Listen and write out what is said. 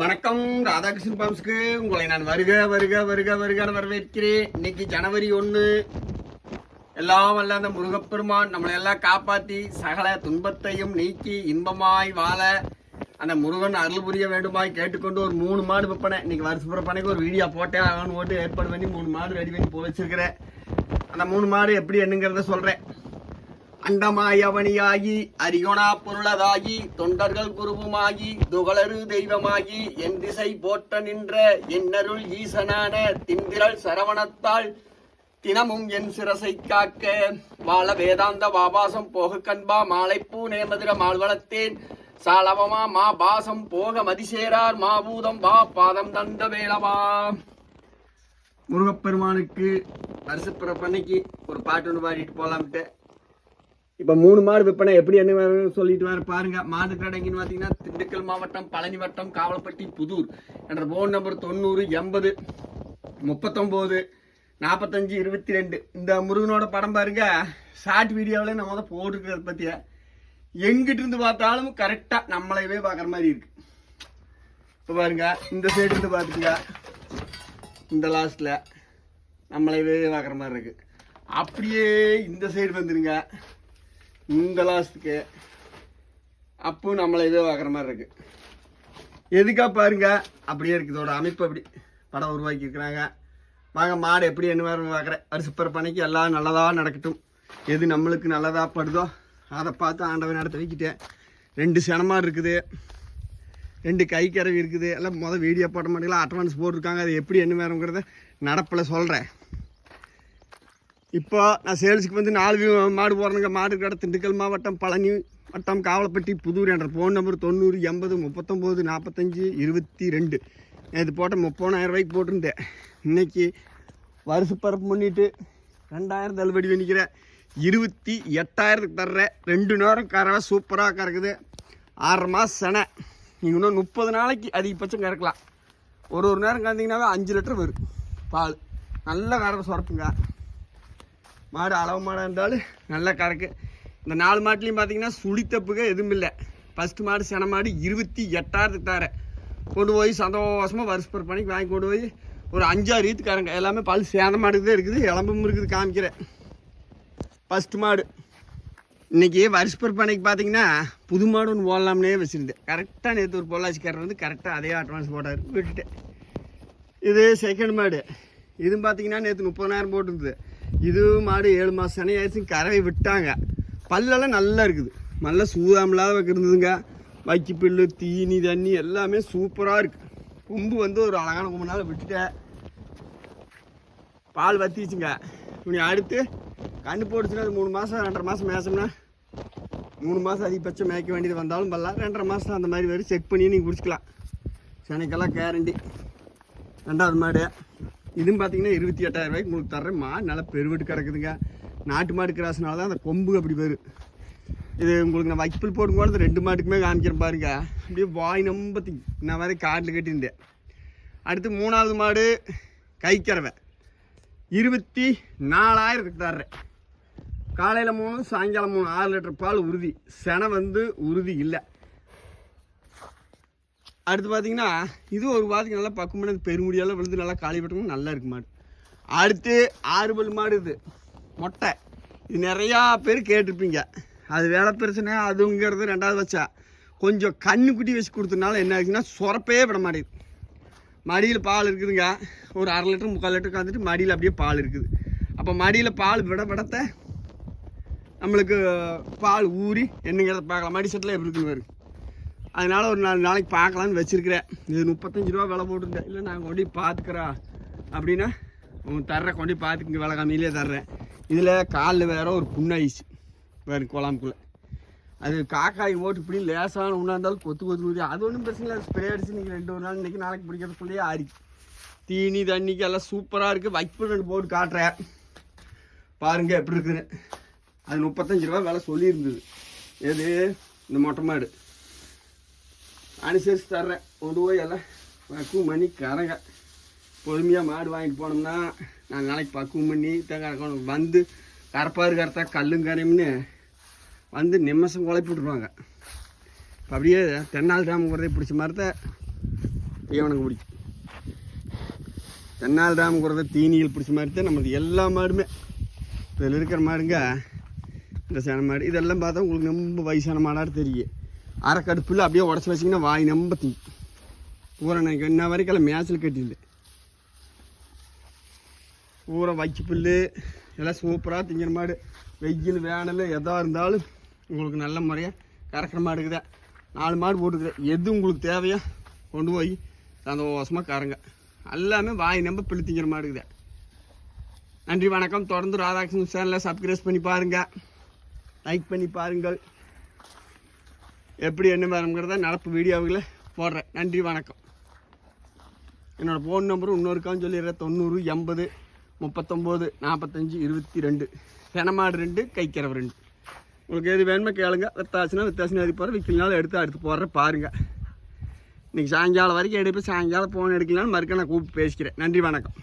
வணக்கம் ராதாகிருஷ்ணன் பாம்ஸ்க்கு உங்களை நான் வருக வருக வருக வருக வரவேற்கிறேன். இன்னைக்கு ஜனவரி ஒன்று. எல்லாம் வல்ல அந்த முருகப்பெருமான் நம்மளை எல்லாம் காப்பாற்றி சகல துன்பத்தையும் நீக்கி இன்பமாய் வாழ அந்த முருகன் அருள் புரிய வேண்டுமாய் கேட்டுக்கொண்டு ஒரு மூணு மாடு விற்பனை இன்னைக்கு வருஷப்புற பனைக்கு ஒரு வீடியோ போட்டே ஆகணும் போட்டு ஏற்பாடு பண்ணி மூணு மாடு ரெடி பண்ணி போ வச்சிருக்கிறேன். அந்த மூணு மாடு எப்படி என்னங்கிறத சொல்கிறேன் அண்டமாயவனியாகி அரிகொணா பொருளதாகி தொண்டர்கள் குருவுமாகி துகளரு தெய்வமாகி என் திசை போற்ற நின்ற என்னருள் ஈசனான திந்திரள் சரவணத்தாள் தினமும் என் சிரசை காக்க. வாழ வேதாந்த வாபாசம் போக கண்பா மாலைப்பூ நேமதிர மால்வளத்தேன். சாலவமா மா பாசம் போக மதிசேரார் மாபூதம் வா பாதம் தந்த வேளவா. முருகப்பெருமானுக்கு வருஷப்பிறப்பன்னைக்கு ஒரு பாட்டு ஒன்று பாடிட்டு போலாம்ட்டு. இப்போ மூணு மாடு விற்பனை எப்படி என்ன சொல்லிட்டு வர பாருங்க. மாடு கடைக்குன்னு பார்த்தீங்கன்னா திண்டுக்கல் மாவட்டம் பழனி வட்டம் காவலப்பட்டி புதூர். என்ற ஃபோன் நம்பர் தொண்ணூறு எண்பது முப்பத்தொம்போது நாற்பத்தஞ்சு இருபத்தி ரெண்டு இந்த முருகனோட படம் பாருங்க. ஷார்ட் வீடியோவில் நம்ம தான் போட்டுருக்கிறத பற்றிய எங்கிட்ட இருந்து பார்த்தாலும் கரெக்டாக நம்மளையவே பார்க்குற மாதிரி இருக்கு. இப்போ பாருங்க இந்த சைடு இருந்து பார்த்துட்டுங்க. இந்த லாஸ்ட்டில் நம்மளையவே பார்க்குற மாதிரி இருக்கு. அப்படியே இந்த சைடு வந்துருங்க. இந்த லாஸ்ட்டுக்கு அப்போ நம்மளை இதே பார்க்குற மாதிரி இருக்குது எதுக்கா பாருங்க? அப்படியே இருக்குது. இதோட அமைப்பு அப்படி. படம் உருவாக்கியிருக்கிறாங்க வாங்க மாடு எப்படி என்ன வேறு பார்க்குறேன் அரிசிப்பர் பணிக்கு எல்லாம் நல்லதாக நடக்கட்டும். எது நம்மளுக்கு நல்லதாக படுதோ அதை பார்த்து ஆண்டவன் நடத்த வைக்கிட்டேன். ரெண்டு சனமாக இருக்குது. ரெண்டு கை கரவி இருக்குது. எல்லாம் மொதல் வீடியோ போட மாட்டேங்களா அட்வான்ஸ் போட்டிருக்காங்க. அது எப்படி என்ன வேறுங்கிறத நடப்பில் சொல்கிறேன் இப்போ நான் சேல்ஸுக்கு வந்து நாலு மாடு போடுறேங்க மாடு கடை திண்டுக்கல் மாவட்டம் பழனி வட்டம் காவலப்பட்டி புதூர் என்ற ஃபோன் நம்பர் தொண்ணூறு எண்பது முப்பத்தொம்போது நாற்பத்தஞ்சு இருபத்தி ரெண்டு. இது போட்ட முப்பதாயிரம் ரூபாய்க்கு போட்டிருந்தேன். வருஷ பிறப்பு முன்னிட்டு ரெண்டாயிரம் தள்ளுபடி பண்ணிக்கிறேன் இருபத்தி எட்டாயிரத்துக்கு தர்றேன் ரெண்டு நேரம் கறவை சூப்பராக கறக்குது. ஆறரை மாதம் செனை. நீங்கள் இன்னும் முப்பது நாளைக்கு அதிகபட்சம் கறக்கலாம். ஒரு ஒரு நேரம் கறந்தீங்கன்னாவே அஞ்சு லிட்டர் வரும். பால். நல்ல கறவை சுரப்புங்க. மாடு அளவு மாடாக இருந்தாலும் நல்லா கறக்கு இந்த நாலு மாட்டுலையும் பார்த்தீங்கன்னா சுழித்தப்புக எதுவும் இல்லை. ஃபஸ்ட்டு மாடு சென மாடு இருபத்தி எட்டாயிரத்துக்கு தார. கொண்டு போய் சந்தோஷமாக வருஷப்பர் பண்ணி வாங்கி கொண்டு போய் ஒரு அஞ்சாறு ஈத்துக்காரங்க. எல்லாமே பல் சேத மாடுக்கு தான் இருக்குது. இளம்பும் இருக்குது காமிக்கிறேன். ஃபஸ்ட்டு மாடு. இன்றைக்கி வருஷப்பர் பண்ணிக்கு பார்த்தீங்கன்னா புது மாடு ஒன்று போடலாம்னே வச்சுருந்தேன். கரெக்டாக நேற்று ஒரு பொள்ளாச்சிக்காரர் வந்து கரெக்டாக அதே அட்வான்ஸ் போட்டார். விட்டுட்டேன். இது செகண்ட் மாடு. இதுவும் பார்த்தீங்கன்னா நேற்று முப்பதாயிரம் போட்டுருந்தது. இது மாடு ஏழு மாதம் சனி ஆயிடுச்சு கறவை விட்டாங்க. பல்லெல்லாம் நல்லா இருக்குது. நல்லா சூதாமலாத இருந்ததுங்க வைக்கி புல்லு தீனி தண்ணி எல்லாமே சூப்பராக இருக்குது கொம்பு வந்து ஒரு அழகான கொம்புனால விட்டுட்டேன். பால் வத்திச்சுங்க இப்படி அடுத்து கண்டு போடுச்சுன்னா அது மூணு மாதம் ரெண்டரை மாதம் மேய்ச்சோம்னா மூணு மாதம் அதிகபட்சம் மேய்க்க வேண்டியது வந்தாலும் பரலாம் ரெண்டரை மாதம் அந்த மாதிரி வரும் செக் பண்ணி நீங்கள் குடிச்சிக்கலாம். சென்னைக்கெல்லாம் கேரண்டி ரெண்டாவது மாடு. இதுவும் பார்த்தீங்கன்னா இருபத்தி எட்டாயிரம் ரூபாய்க்கு உங்களுக்கு தர்றேன். மாடு நல்லா பெருவெட்டு கிடக்குதுங்க. நாட்டு மாடு கிராஸ்னால தான் அந்த கொம்பு அப்படி வரும் இது உங்களுக்கு நான் வைக்கல் போடும்போது ரெண்டு மாட்டுக்குமே காமிக்கிறேன் பாருங்க. அப்படியே வாய் நம்பத்தி. நான் வரை காட்டில் கட்டியிருந்தேன். அடுத்து மூணாவது மாடு கைக்கறவை இருபத்தி நாலாயிரத்துக்கு தர்றேன். காலையில் மூணு சாயங்காலம் மூணு ஆறு லிட்டர் பால் உறுதி. செனை வந்து உறுதி இல்லை. அடுத்து பார்த்தீங்கன்னா இது ஒரு வாரத்துக்கு நல்லா பக்குமான பெருமுடியெல்லாம் விழுந்து நல்லா காலி பட்டமும் நல்லா இருக்கு மாடு. அடுத்து ஆறுபல் மாடு இது. மொட்டை. இது நிறையா பேர் கேட்டிருப்பீங்க. அது வேலை பிரச்சனை அதுங்கிறது ரெண்டாவது வச்சா கொஞ்சம் கண்ணுக்குட்டி வச்சு கொடுத்தனால என்ன ஆச்சுன்னா சுரப்பே விட மாட்டேங்குது. மடியில் பால் இருக்குதுங்க. ஒரு அரை லிட்டர் முக்கால் லிட்டர் கலந்துட்டு மடியில் அப்படியே பால் இருக்குது. அப்போ மடியில் பால் விட விடத்த நம்மளுக்கு பால் ஊறி என்னங்கிறத பார்க்கலாம். மடி செட்டில் எப்படி இருக்குன்னு வரும் அதனால் ஒரு நாலு நாளைக்கு பார்க்கலான்னு வச்சுருக்கிறேன். இது முப்பத்தஞ்சு ரூபா விலை போட்டுருந்தேன் இல்லை நான் கொண்டு பார்த்துக்கிறா. அப்படின்னா உன் தர்ற கொண்டு பார்த்துக்குங்க விலை கம்மியிலே தர்றேன். இதில் காலில் வேற ஒரு புண்ணாயிடுச்சு வேறு குழம்புக்குள்ளே அது காக்காய் ஓட்டு இப்படி லேசான ஒன்றா இருந்தாலும் கொத்து கொத்து ஊதி அது ஒன்றும் பிரச்சனை இல்லை. ஸ்ப்ரே அடிச்சு நீங்கள் ரெண்டு ஒரு நாள் இன்றைக்கி நாளைக்கு பிடிக்கிறதுக்குள்ளேயே ஆறி தீனி தண்ணிக்கு எல்லாம் சூப்பராக இருக்குது வைப்பு ரெண்டு போட்டு காட்டுறேன். பாருங்கள் எப்படி இருக்குன்னு. அது முப்பத்தஞ்சு ரூபா விலை சொல்லியிருந்தது. எது? இந்த மொட்டை மாடு. அனுசரித்து தர்றேன். கொண்டு போய் எல்லாம் பக்குவம் பண்ணி கரங்க பொறுமையாக மாடு வாங்கிட்டு போனோம்னா நான் நாளைக்கு பக்குவம் பண்ணி தேங்காய் வந்து கரப்பாரு கரத்தா கல்லும் கரையும்னு வந்து நிமிஷம் குழப்பி விட்ருவாங்க அப்படியே தென்னால் ராம பிடிச்ச மாதிரி தான் தீவனம் பிடிக்கும் தென்னால் ராமகுறத தீனியில் பிடிச்ச மாதிரி தான் நம்மளுக்கு எல்லா மாடுமே. இதில் இருக்கிற மாடுங்க இந்த சேன மாடு. இதெல்லாம் பார்த்தா உங்களுக்கு ரொம்ப வயசான மாடாக தெரியும். அரைக்கடுப்பில் அப்படியே உடச்சி வச்சிங்கன்னா வாய் நம்ப தீ. பூரா எனக்கு இன்ன வரைக்கும் மேய்ச்சல் கட்டிஇல்லை பூரா வைக்க புல்லு எல்லாம் சூப்பராக திங்கிற மாடு. வெயில் வேனல் எதாக இருந்தாலும் உங்களுக்கு நல்ல முறையாக கறக்கிற மாடுக்குதா நாலு மாடு போட்டுக்கிறேன். எது உங்களுக்கு தேவையோ கொண்டு போய் சந்தோஷமாக கறங்க. எல்லாமே வாய் நம்ப பிள்ளை திங்கிற மாடுக்குதா நன்றி வணக்கம். தொடர்ந்து ராதாகிருஷ்ணன் சேனலை சப்ஸ்கிரைப் பண்ணி பாருங்கள் லைக் பண்ணி பாருங்கள். எப்படி என்ன வேணுங்கிறத நடப்பு வீடியோவில் போடுறேன். நன்றி வணக்கம். என்னோடய ஃபோன் நம்பரும் இன்னொருக்கான்னு சொல்லிடுறேன். தொண்ணூறு எண்பது முப்பத்தொம்போது நாற்பத்தஞ்சு இருபத்தி ரெண்டு. தெனமாடு ரெண்டு கைக்கிறவ ரெண்டு. உங்களுக்கு எது வேணுமோ கேளுங்க. வித்தாச்சுன்னா வித்தாச்சுனா எது போகிற விற்கலனாலும் எடுத்து அடுத்து போடுறேன். பாருங்கள் இன்றைக்கி சாயங்காலம் வரைக்கும் எடுப்பேன். சாயங்காலம் ஃபோன் எடுக்கலான்னு மறுக்க நான் கூப்பிட்டு பேசிக்கிறேன். நன்றி வணக்கம்.